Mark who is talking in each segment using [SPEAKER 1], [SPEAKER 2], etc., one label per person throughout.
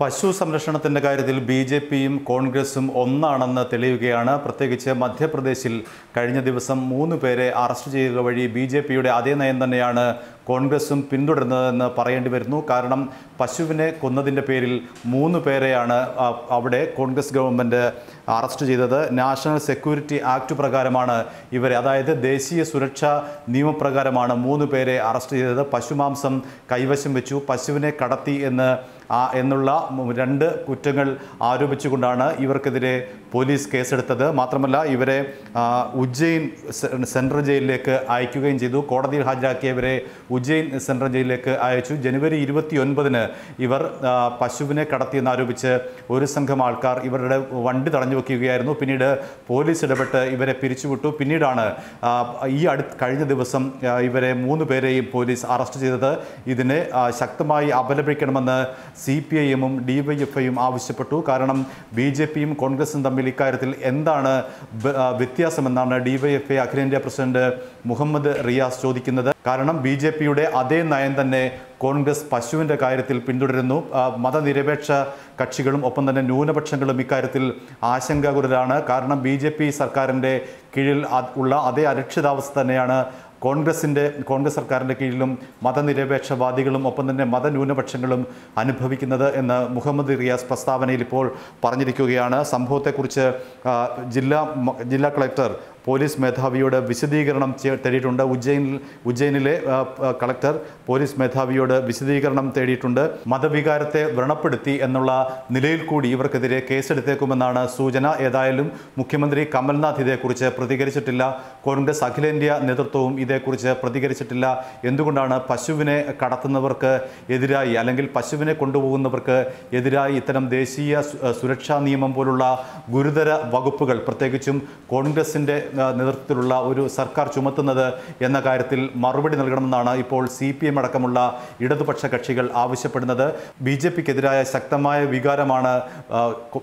[SPEAKER 1] പശു സംരക്ഷണത്തിന്റെ കാര്യത്തിൽ ബി ജെ പിയും കോൺഗ്രസും ഒന്നാണെന്ന് തെളിയുകയാണ്. പ്രത്യേകിച്ച് മധ്യപ്രദേശിൽ കഴിഞ്ഞ ദിവസം മൂന്ന് പേരെ അറസ്റ്റ് ചെയ്യുക വഴി ബി ജെ പിയുടെ അതേ നയം തന്നെയാണ് കോൺഗ്രസും പിന്തുടരുന്നതെന്ന് പറയേണ്ടി വരുന്നു. കാരണം പശുവിനെ കൊന്നതിന്റെ പേരിൽ മൂന്ന് പേരെയാണ് അവിടെ കോൺഗ്രസ് ഗവൺമെന്റ് അറസ്റ്റ് ചെയ്തത്. നാഷണൽ സെക്യൂരിറ്റി ആക്ട് പ്രകാരമാണ് ഇവരെ അതായത് ദേശീയ സുരക്ഷാ നിയമപ്രകാരമാണ് മൂന്ന് പേരെ അറസ്റ്റ് ചെയ്തത്. പശുമാംസം കൈവശം വെച്ചു. പശുവിനെ കടത്തി എന്ന് എന്നുള്ള രണ്ട് കുറ്റങ്ങൾ ആരോപിച്ചുകൊണ്ടാണ് ഇവർക്കെതിരെ പോലീസ് കേസെടുത്തത്. മാത്രമല്ല ഇവരെ ഉജ്ജയിൻ സെൻട്രൽ ജയിലിലേക്ക് അയക്കുകയും ചെയ്തു. കോടതിയിൽ ഹാജരാക്കിയവരെ ഉജ്ജയിൻ സെൻട്രൽ ജയിലിലേക്ക് അയച്ചു. ജനുവരി ഇരുപത്തി ഒൻപതിന് ഇവർ പശുവിനെ കടത്തിയെന്ന് ആരോപിച്ച് ഒരു സംഘം ആൾക്കാർ ഇവരുടെ വണ്ടി തടഞ്ഞു വയ്ക്കുകയായിരുന്നു പിന്നീട് പോലീസ് ഇടപെട്ട് ഇവരെ പിരിച്ചുവിട്ടു. പിന്നീടാണ് ഈ അടുത്ത് കഴിഞ്ഞ ദിവസം ഇവരെ മൂന്ന് പേരെയും പോലീസ് അറസ്റ്റ് ചെയ്തത്. ഇതിനെ ശക്തമായി അപലപിക്കണമെന്ന് C P I D Y F ഐയും ആവശ്യപ്പെട്ടു. കാരണം ബി ജെ പിയും കോൺഗ്രസും തമ്മിൽ ഇക്കാര്യത്തിൽ എന്താണ് വ്യത്യാസമെന്നാണ് ഡി വൈ എഫ് ഐ അഖിലേന്ത്യാ പ്രസിഡന്റ് മുഹമ്മദ് റിയാസ് ചോദിക്കുന്നത്. കാരണം ബി ജെ പിയുടെ അതേ നയം തന്നെ കോൺഗ്രസ് പശുവിന്റെ കാര്യത്തിൽ പിന്തുടരുന്നു. മതനിരപേക്ഷ കക്ഷികളും ഒപ്പം തന്നെ ന്യൂനപക്ഷങ്ങളും ഇക്കാര്യത്തിൽ ആശങ്കാകുലരാണ്. കാരണം ബി ജെ പി സർക്കാരിന്റെ കീഴിൽ ഉള്ള അതേ അരക്ഷിതാവസ്ഥ തന്നെയാണ് കോൺഗ്രസിന്റെ കോൺഗ്രസ് സർക്കാരിന്റെ കീഴിലും മതനിരപേക്ഷവാദികളും ഒപ്പം തന്നെ മതന്യൂനപക്ഷങ്ങളും അനുഭവിക്കുന്നത് എന്ന് മുഹമ്മദ് റിയാസ് പ്രസ്താവനയിൽ ഇപ്പോൾ പറഞ്ഞിരിക്കുകയാണ്. സംഭവത്തെക്കുറിച്ച് ജില്ലാ ജില്ലാ കളക്ടർ പോലീസ് മേധാവിയോട് വിശദീകരണം തേടിയിട്ടുണ്ട്. ഉജ്ജയിനിൽ ഉജ്ജയിനിലെ കളക്ടർ പോലീസ് മേധാവിയോട് വിശദീകരണം തേടിയിട്ടുണ്ട്. മതവികാരത്തെ വ്രണപ്പെടുത്തി എന്നുള്ള നിലയിൽ കൂടി ഇവർക്കെതിരെ കേസെടുത്തേക്കുമെന്നാണ് സൂചന. ഏതായാലും മുഖ്യമന്ത്രി കമൽനാഥ് ഇതേക്കുറിച്ച് പ്രതികരിച്ചിട്ടില്ല. കോൺഗ്രസ് അഖിലേന്ത്യാ നേതൃത്വവും ഇതേക്കുറിച്ച് പ്രതികരിച്ചിട്ടില്ല. എന്തുകൊണ്ടാണ് പശുവിനെ കടത്തുന്നവർക്ക് എതിരായി അല്ലെങ്കിൽ പശുവിനെ കൊണ്ടുപോകുന്നവർക്ക് എതിരായി ഇത്തരം ദേശീയ സുരക്ഷാ നിയമം പോലുള്ള ഗുരുതര വകുപ്പുകൾ? പ്രത്യേകിച്ചും കോൺഗ്രസിന്റെ നേതൃത്വത്തിലുള്ള ഒരു സർക്കാർ ചുമത്തുന്നത് എന്ന കാര്യത്തിൽ മറുപടി നൽകണമെന്നാണ് ഇപ്പോൾ സി പി എം അടക്കമുള്ള ഇടതുപക്ഷ കക്ഷികൾ ആവശ്യപ്പെടുന്നത്. ബി ജെ പിക്കെതിരായ ശക്തമായ വികാരമാണ്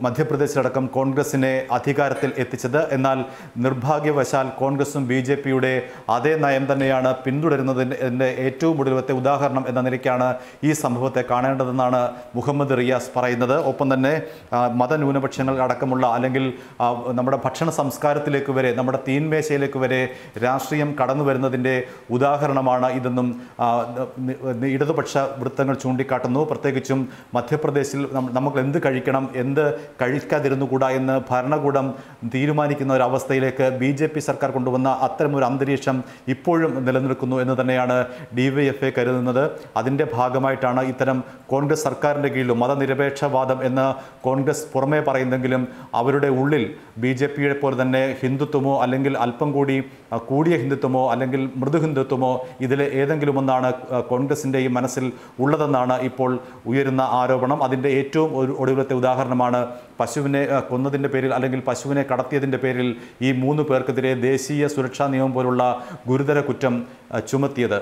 [SPEAKER 1] മധ്യപ്രദേശിലടക്കം കോൺഗ്രസിനെ അധികാരത്തിൽ എത്തിച്ചത്. എന്നാൽ നിർഭാഗ്യവശാൽ കോൺഗ്രസും ബി ജെ പിയുടെ അതേ നയം തന്നെയാണ് പിന്തുടരുന്നതിന്റെ ഏറ്റവും ഒടുവിലത്തെ ഉദാഹരണം എന്ന നിലയ്ക്കാണ് ഈ സംഭവത്തെ കാണേണ്ടതെന്നാണ് മുഹമ്മദ് റിയാസ് പറയുന്നത്. ഒപ്പം തന്നെ മതന്യൂനപക്ഷങ്ങൾ അടക്കമുള്ള അല്ലെങ്കിൽ നമ്മുടെ ഭക്ഷണ സംസ്കാരത്തിലേക്ക് വരെ നമ്മുടെ തീൻമേശയിലേക്ക് വരെ രാഷ്ട്രീയം കടന്നു വരുന്നതിന്റെ ഉദാഹരണമാണ് ഇതെന്നും ഇടതുപക്ഷ വൃത്തങ്ങൾ ചൂണ്ടിക്കാട്ടുന്നു. പ്രത്യേകിച്ചും മധ്യപ്രദേശിൽ നമുക്ക് എന്ത് കഴിക്കണം എന്ത് കഴിക്കാതിരുന്നുകൂടാ എന്ന് ഭരണകൂടം തീരുമാനിക്കുന്ന ഒരു അവസ്ഥയിലേക്ക് ബി ജെ പി സർക്കാർ കൊണ്ടുവന്ന അത്തരമൊരു അന്തരീക്ഷം ഇപ്പോഴും നിലനിൽക്കുന്നു എന്ന് തന്നെയാണ് ഡി വൈ എഫ് എ കരുതുന്നത്. അതിന്റെ ഭാഗമായിട്ടാണ് ഇത്തരം കോൺഗ്രസ് സർക്കാരിന്റെ കീഴിലും മതനിരപേക്ഷവാദം എന്ന് കോൺഗ്രസ് പുറമേ പറയുന്നെങ്കിലും അവരുടെ ഉള്ളിൽ ബി ജെ പിയെ പോലെ തന്നെ ഹിന്ദുത്വമോ അല്ലെങ്കിൽ അല്പം കൂടി കൂടിയ ഹിന്ദുത്വമോ അല്ലെങ്കിൽ മൃദു ഹിന്ദുത്വമോ ഇതിൽ ഏതെങ്കിലും ഒന്നാണ് ആ, കോൺഗ്രസിന്റെ ഈ മനസ്സിൽ ഉള്ളതെന്നാണ് ഇപ്പോൾ ഉയരുന്ന ആരോപണം. അതിന്റെ ഏറ്റവും ഒരു ഒടുവിലത്തെ ഉദാഹരണമാണ് പശുവിനെ കൊന്നതിന്റെ പേരിൽ അല്ലെങ്കിൽ പശുവിനെ കടത്തിയതിന്റെ പേരിൽ ഈ മൂന്ന് പേർക്കെതിരെ ദേശീയ സുരക്ഷാ നിയമം പോലുള്ള ഗുരുതര കുറ്റം ചുമത്തിയത്.